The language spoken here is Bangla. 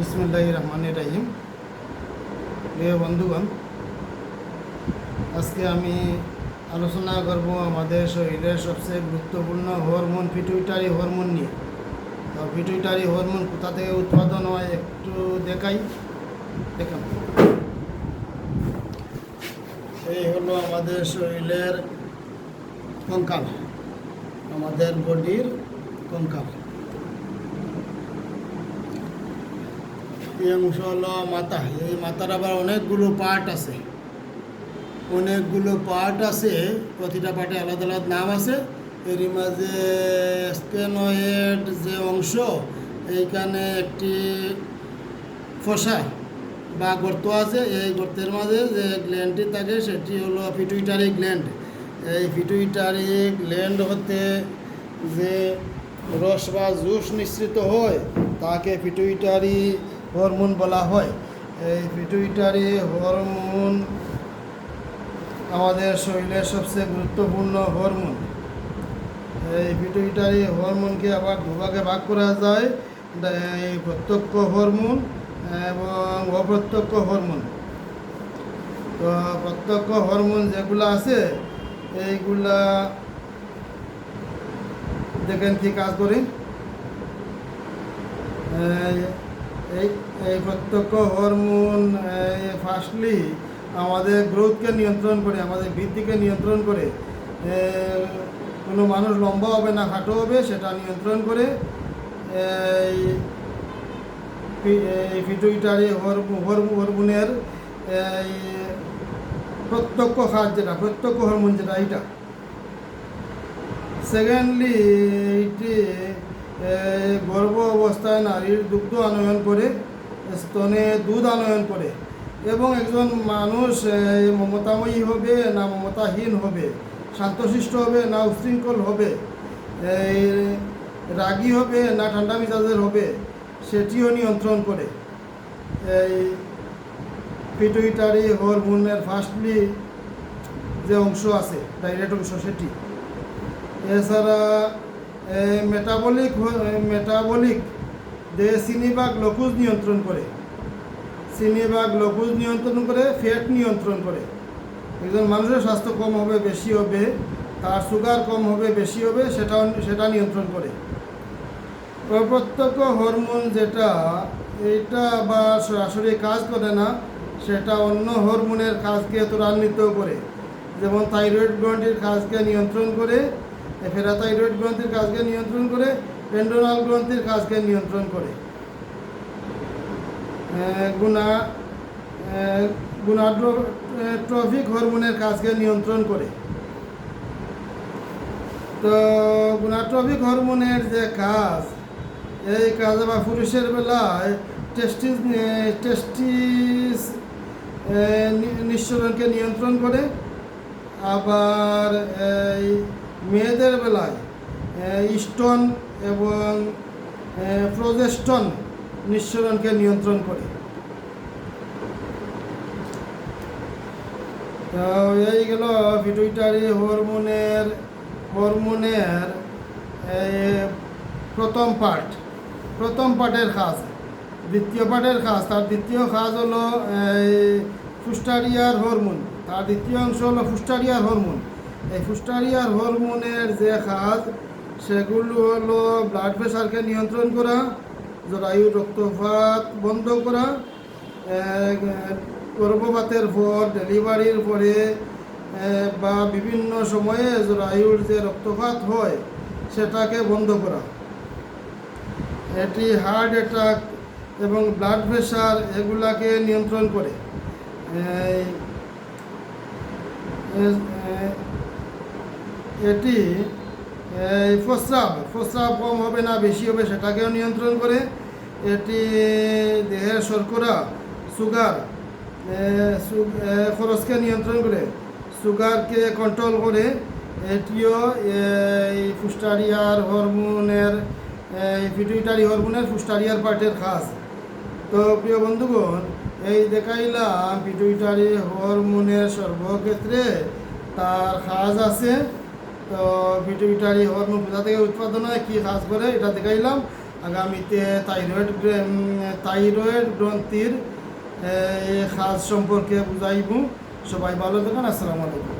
বিসমুল্লাহ প্রিয় বন্ধুগণ, আজকে আমি আলোচনা করব আমাদের শরীরের সবচেয়ে গুরুত্বপূর্ণ হরমোন পিটুইটারি হরমোন নিয়ে। তো পিটুইটারি হরমোন কোথা থেকে উৎপাদন হয় একটু দেখাই। দেখাম এই হলো আমাদের শরীরের কঙ্কাল, আমাদের বডির কঙ্কাল। এই অংশ হলো মাথা। এই মাথার আবার অনেকগুলো পার্ট আছে। অনেকগুলো পার্ট আছে, প্রতিটা পার্টে আলাদা আলাদা নাম আছে। এর মাঝে স্কেনয়েড যে অংশ, এইখানে একটি ফসা বা গর্ত আছে। এই গর্তের মাঝে যে গ্ল্যান্ডটি থাকে, সেটি হলো পিটুইটারি গ্ল্যান্ড এই পিটুইটারি গ্ল্যান্ড হতে যে রস বা জুস নিঃসৃত হয়, তাকে পিটুইটারি হরমোন বলা হয়। এই পিটুইটারি হরমোন আমাদের শরীরের সবচেয়ে গুরুত্বপূর্ণ হরমোন। এই পিটুইটারি হরমোনকে আবার দুভাগে ভাগ করা যায়। এই প্রত্যক্ষ হরমোন এবং অপ্রত্যক্ষ হরমোন। তো প্রত্যক্ষ হরমোন যেগুলো আছে, এইগুলা দেখেন কি কাজ করে। এই- এই প্রত্যক্ষ হরমোন ফার্স্টলি আমাদের গ্রোথকে নিয়ন্ত্রণ করে, আমাদের বৃদ্ধিকে নিয়ন্ত্রণ করে কোনো মানুষ লম্বা হবে না খাটো হবে সেটা নিয়ন্ত্রণ করে, এই পিটুইটারি হরমোনের, এই প্রত্যক্ষ কাজ যেটা, প্রত্যক্ষ হরমোন যেটা, এইটা। সেকেন্ডলি এইটি গর্ভ অবস্থায় নারীর দুগ্ধ আনয়ন করে, স্তনে দুধ আনয়ন করে এবং একজন মানুষ মমতাময়ী হবে না মমতাহীন হবে, শান্তশিষ্ট হবে না উশৃঙ্খল হবে রাগী হবে না ঠান্ডা মেজাজের হবে, সেটিও নিয়ন্ত্রণ করে। এই পিটুইটারি হরমোনের ফার্স্টলি যে অংশ আছে, ডাইরেক্ট অংশ সেটি। এছাড়া মেটাবলিক মেটাবলিক যে চিনি বা গ্লুকোজ নিয়ন্ত্রণ করে। চিনি বা গ্লুকোজ নিয়ন্ত্রণ করে, ফ্যাট নিয়ন্ত্রণ করে। একজন মানুষের স্বাস্থ্য কম হবে, বেশি হবে, তার সুগার কম হবে, বেশি হবে সেটা সেটা নিয়ন্ত্রণ করে। প্রত্যক্ষ হরমোন যেটা, এটা বা সরাসরি কাজ করে না, সেটা অন্য হরমোনের কাজকে ত্বরান্বিত করে। যেমন থাইরয়েড গ্রন্থির কাজকে নিয়ন্ত্রণ করে ফেরাথাইরয়েড গ্রন্থির কাজকে নিয়ন্ত্রণ করে পেন্ডোনাল গ্রন্থির কাজকে নিয়ন্ত্রণ করে। গুণা আহ, গুণাট্রফিক হরমোনের কাজকে নিয়ন্ত্রণ করে। তো গুণাট্রফিক হরমোনের যে কাজ এই কাজ আবার পুরুষের বেলায় টেস্টিস টেস্টিস নিঃসরণকে নিয়ন্ত্রণ করে। আবার এই মেয়েদের বেলায় স্টোন এবং প্রজেস্টন নিঃসরণকে নিয়ন্ত্রণ করে। তো এই গেল পিটুইটারি হরমোনের হরমোনের প্রথম পার্ট প্রথম পার্টের কাজ। দ্বিতীয় পার্টের কাজ, তার দ্বিতীয় কাজ হলো ফুস্টারিয়ার হরমোন তার দ্বিতীয় অংশ হলো ফুস্টারিয়ার হরমোন এই ফুস্টারিয়ার হরমোনের যে কাজ সেগুলো হলো ব্লাড প্রেশারকে নিয়ন্ত্রণ করা, জরায়ু, রক্তপাত বন্ধ করা গর্ভপাতের পর ডেলিভারির পরে বা বিভিন্ন সময়ে জরায়ুর যে রক্তপাত হয়, সেটাকে বন্ধ করা। এটি হার্ট অ্যাটাক এবং ব্লাড প্রেশার এগুলাকে নিয়ন্ত্রণ করে। এটি, এই প্রস্রাব প্রস্রাব কম হবে না, বেশি হবে সেটাকেও নিয়ন্ত্রণ করে। এটি দেহের শর্করা সুগার খরচকে নিয়ন্ত্রণ করে সুগারকে কন্ট্রোল করে। এটিও এই ফুস্টারিয়ার হরমোনের পিটুইটারি হরমোনের ফুস্টারিয়ার পার্টের খাস তো প্রিয় বন্ধুগণ, এই দেখাইলাম পিটুইটারি হরমোনের সর্বক্ষেত্রে তার কাজ আছে। তো হওয়ার হরমোন কোথা থেকে উৎপাদন হয়, কী কাজ করে, এটা দেখাইলাম। আগামীতে থাইরয়েড থাইরয়েড গ্রন্থির কাজ সম্পর্কে বুঝাইব। সবাই ভালো থাকেন আসসালামু আলাইকুম।